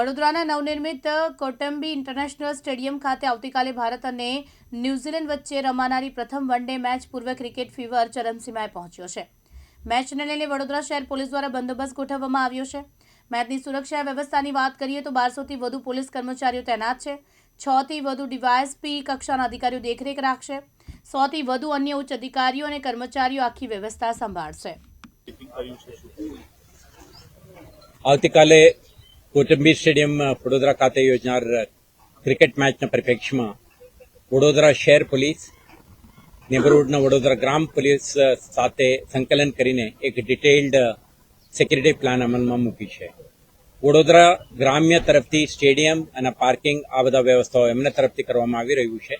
વડોદરાના નવનિર્મિત Kotambi international stadium ખાતે આવતીકાલે ભારત અને ન્યૂઝીલેન્ડ વચ્ચે રમાનારી પ્રથમ વન ડે મેચ પૂર્વે ક્રિકેટ ફીવર ચરમસીમાએ પહોંચ્યો છે. મેચને લઈને વડોદરા શહેર પોલીસ દ્વારા બંદોબસ્ત ગોઠવવામાં આવ્યો છે. મેચની સુરક્ષા વ્યવસ્થાની વાત કરીએ તો બારસોથી વધુ પોલીસ કર્મચારીઓ તૈનાત છે. છથી વધુ ડીવાયએસપી કક્ષાના અધિકારીઓ દેખરેખ રાખશે. સોથી વધુ અન્ય ઉચ્ચ અધિકારીઓ અને કર્મચારીઓ આખી વ્યવસ્થા સંભાળશે. આવતીકાલે કોટંબી સ્ટેડિયમ વડોદરા ખાતે યોજનાર ક્રિકેટ મેચના પરિપ્રેક્ષ્યમાં વડોદરા શહેર પોલીસ નેબરહુડના વડોદરા ગ્રામ પોલીસ સાથે સંકલન કરીને એક ડિટેઇલ્ડ સિક્યુરિટી પ્લાન અમલમાં મૂકી છે વડોદરા ગ્રામ્ય તરફથી સ્ટેડિયમ અને પાર્કિંગ આ બધા વ્યવસ્થાઓ એમના તરફથી કરવામાં આવી રહ્યું છે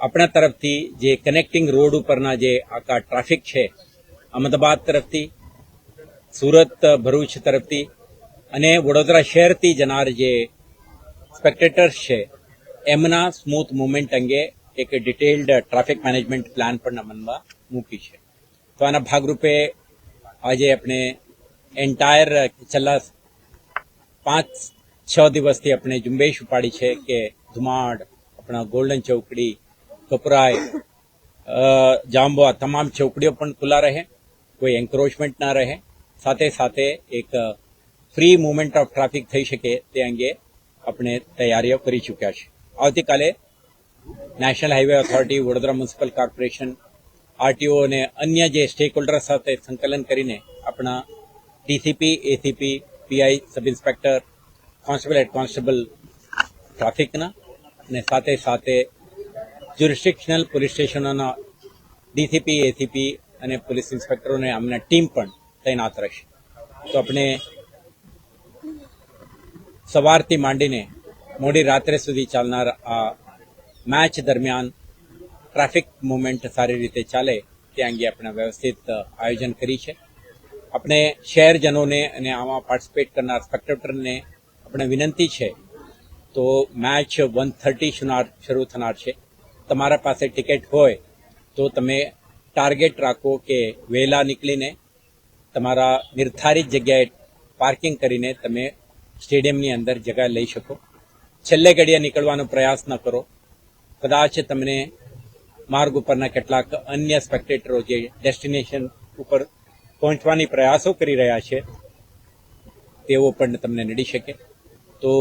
આપણા તરફથી જે કનેક્ટિંગ રોડ ઉપરના જે આખા ટ્રાફિક છે અમદાવાદ તરફથી સુરત ભરૂચ તરફથી અને વડોદરા શહેરથી જનાર જે સ્પેક્ટેટર્સ છે, એમના સ્મૂથ મુવમેન્ટ અંગે એક ડિટેલ્ડ ટ્રાફિક મેનેજમેન્ટ પ્લાન પણ અમલમાં મૂકી છે. તો આના ભાગરૂપે આજે આપણે એન્ટાયર છેલ્લા પાંચ, છ દિવસથી આપણે ઝુંબેશ ઉપાડી છે કે ધુમાડ, આપણા ગોલ્ડન ચોકડી કપરાય જાંબવા તમામ ચોકડીઓ પણ ખુલ્લા રહે, કોઈ એન્ક્રોચમેન્ટ ના રહે. સાથે સાથે એક ફ્રી મુવમેન્ટ ઓફ ટ્રાફિક થઈ શકે તે અંગે આપણે તૈયારીઓ કરી ચૂક્યા છે. આવતીકાલે national highway authority Vadodara municipal corporation RTO અને અન્ય જે સ્ટેક હોલ્ડર સાથે સંકલન કરીને આપણા DCP ACP PI sub inspector constable head constable ટ્રાફિકના અને સાથે સાથે જ્યુરિસ્ટિક્શનલ પોલીસ સ્ટેશનોના ડીસીપી એસીપી અને પોલીસ ઇન્સ્પેક્ટરોને આમના ટીમ પણ તૈનાત રહેશે. તો આપણે સવારથી માંડીને મોડી રાત્રે સુધી ચાલનાર આ મેચ દરમિયાન ટ્રાફિક મુવમેન્ટ સારી રીતે ચાલે તે અંગે આપણે વ્યવસ્થિત આયોજન કરી છે. આપણે શહેરજનોને અને આમાં પાર્ટિસિપેટ કરનાર સ્પેક્ટેટરને આપણે વિનંતી છે તો મેચ વન થર્ટી શરૂ થનાર છે. તમારા પાસે ટિકિટ હોય તો તમે ટાર્ગેટ રાખો કે વહેલા નીકળીને તમારા નિર્ધારિત જગ્યાએ પાર્કિંગ કરીને તમે સ્ટેડિયમની અંદર જગ્યા લઈ શકો. છેલ્લે ઘડીએ નીકળવાનો પ્રયાસ ન કરો. કદાચ તમને માર્ગ ઉપરના કેટલાક અન્ય સ્પેક્ટેટરો જે ડેસ્ટિનેશન ઉપર પહોંચવાની પ્રયાસો કરી રહ્યા છે, તેઓ પણ તમને નડી શકે. તો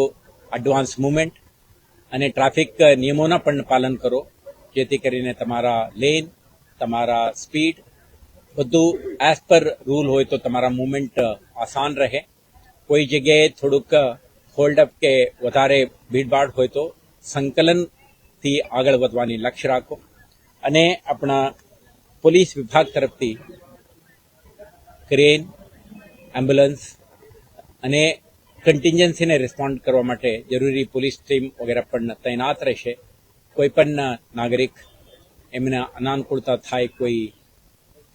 એડવાન્સ મુવમેન્ટ અને ટ્રાફિક નિયમોના પણ પાલન કરો, જેથી કરીને તમારા લેન તમારા સ્પીડ બધું એઝ પર રૂલ હોય તો તમારા મુવમેન્ટ આસાન રહે. કોઈ જગ્યાએ થોડુંક હોલ્ડઅપ કે વધારે ભીડભાડ હોય તો સંકલનથી આગળ વધવાની લક્ષ્ય રાખો. અને આપણા પોલીસ વિભાગ તરફથી ક્રેન એમ્બ્યુલન્સ અને કન્ટિન્જન્સીને રિસ્પોન્ડ કરવા માટે જરૂરી પોલીસ ટીમ વગેરે પણ તૈનાત રહેશે. કોઈ પણ નાગરિક એમને અનાનુકૂળતા થાય, કોઈ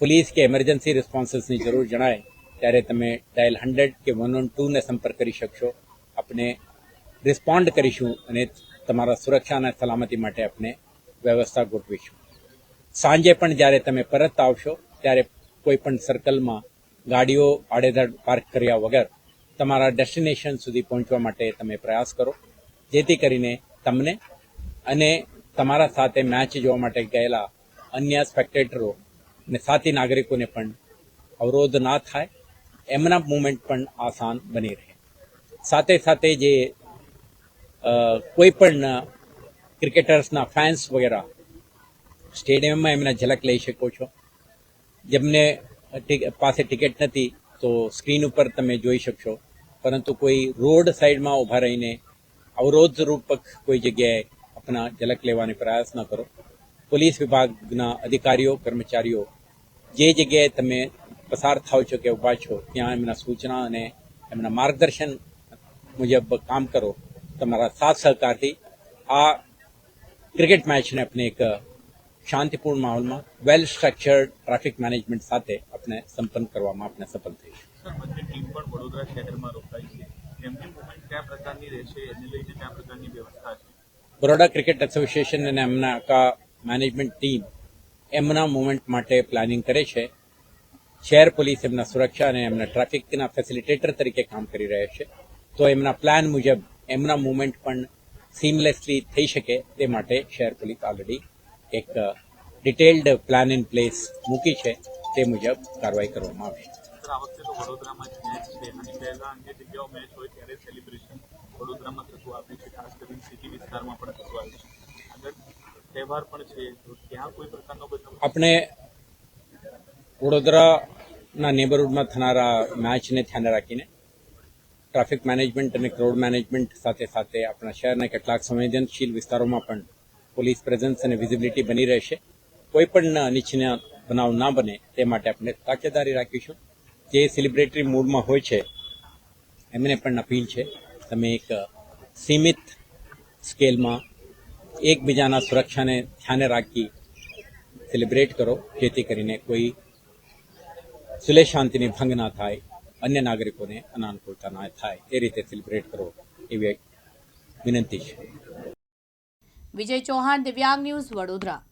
પોલીસ કે એમરજન્સી રિસ્પોન્સીસની જરૂર જણાય ત્યારે તમે ડાયલ હંડ્રેડ કે વન વન ટુને સંપર્ક કરી શકશો. આપણે રિસ્પોન્ડ કરીશું અને તમારા સુરક્ષા અને સલામતી માટે આપણે વ્યવસ્થા ગોઠવીશું. સાંજે પણ જ્યારે તમે પરત આવશો, ત્યારે કોઈ પણ સર્કલમાં ગાડીઓ આડેધડ પાર્ક કર્યા વગર તમારા ડેસ્ટિનેશન સુધી પહોંચવા માટે તમે પ્રયાસ કરો. જેથી કરીને તમને અને તમારા સાથે મેચ જોવા માટે ગયેલા અન્ય સ્પેક્ટેટરો અને સાથી નાગરિકોને પણ અવરોધ ના થાય. એમના મુમેન્ટ પણ આસાન બની રહે. સાથે સાથે જે કોઈ પણ ક્રિકેટર્સના ફેન્સ વગેરે સ્ટેડિયમમાં એમના ઝલક લઈ શકો છો. જેમને પાસે ટિકિટ નથી, તો સ્ક્રીન ઉપર તમે જોઈ શકશો. પરંતુ કોઈ રોડ સાઈડમાં ઊભા રહીને અવરોધ રૂપક કોઈ જગ્યાએ આપણા ઝલક લેવાની પ્રયાસ ન કરો. પોલીસ વિભાગના અધિકારીઓ, કર્મચારીઓ, જે જગ્યાએ તમે પસાર થાવ છો કે ઊભા છો ત્યાં એમના સૂચના અને એમના માર્ગદર્શન મુજબ કામ કરો. તમારા સાથ સહકારથી આ ક્રિકેટ મેચને આપણે એક શાંતિપૂર્ણ માહોલમાં વેલ સ્ટ્રક્ચર્ડ ટ્રાફિક મેનેજમેન્ટ સાથે આપણે સંપન્ન કરવામાં આપણે સફળ બંને ટીમ પણ વડોદરા શહેરમાં રોકાઈ છે. એમની મુવમેન્ટ કયા પ્રકારની રહેશે એને લઈને કયા પ્રકારની વ્યવસ્થા છે? બરોડા ક્રિકેટ એસોસિએશન અને એમના આખા મેનેજમેન્ટ ટીમ એમના મુવમેન્ટ માટે પ્લાનિંગ કરે છે. શહેર પોલીસ એમના સુરક્ષા અને એમના ટ્રાફિકના ફેસિલિટેટર તરીકે કામ કરી રહ્યા છે. તો એમના પ્લાન મુજબ એમના મુવમેન્ટ પણ સીમલેસલી થઈ શકે તે માટે શહેર પોલીસ ઓલરેડી એક ડિટેલ્ડ પ્લાન ઇન પ્લેસ મૂકી છે. તે મુજબ કાર્યવાહી કરવામાં આવશે. સર આ વખતે તો વડોદરામાં જ મેચ છે. અને પહેલા અન્ય જગ્યાઓ મેચ હોય ત્યારે સેલિબ્રેશન વડોદરામાં થતું આવ્યું છે. ખાસ કરીને સિટી વિસ્તારમાં પણ થતું આવ્યું છે. આગળ તહેવાર પણ છે. તો ત્યાં કોઈ પ્રકારનો બધો આપણે વડોદરાના નેબરહુડમાં થનારા મેચને ધ્યાને રાખીને ટ્રાફિક મેનેજમેન્ટ અને ક્રાઉડ મેનેજમેન્ટ સાથે સાથે આપણા શહેરના કેટલાક સંવેદનશીલ વિસ્તારોમાં પણ પોલીસ પ્રેઝન્સ અને વિઝિબિલિટી બની રહેશે. કોઈ પણ અનિચ્છનીય બનાવ ના બને તે માટે આપણે તાકેદારી રાખીશું. જે સેલિબ્રેટરી મૂડમાં હોય છે, એમને પણ અપીલ છે, તમે એક સીમિત સ્કેલમાં એકબીજાના સુરક્ષાને ધ્યાને રાખી સેલિબ્રેટ કરો, જેથી કરીને કોઈ સુલેહ શાંતિની ભંગ ના થાય, અન્ય નાગરિકોને અનાનુકૂળતા ના થાય, એ રીતે સેલિબ્રેટ કરો, એવી વિનંતી છે. વિજય ચૌહાણ, દિવ્યાંગ ન્યૂઝ વડોદરા.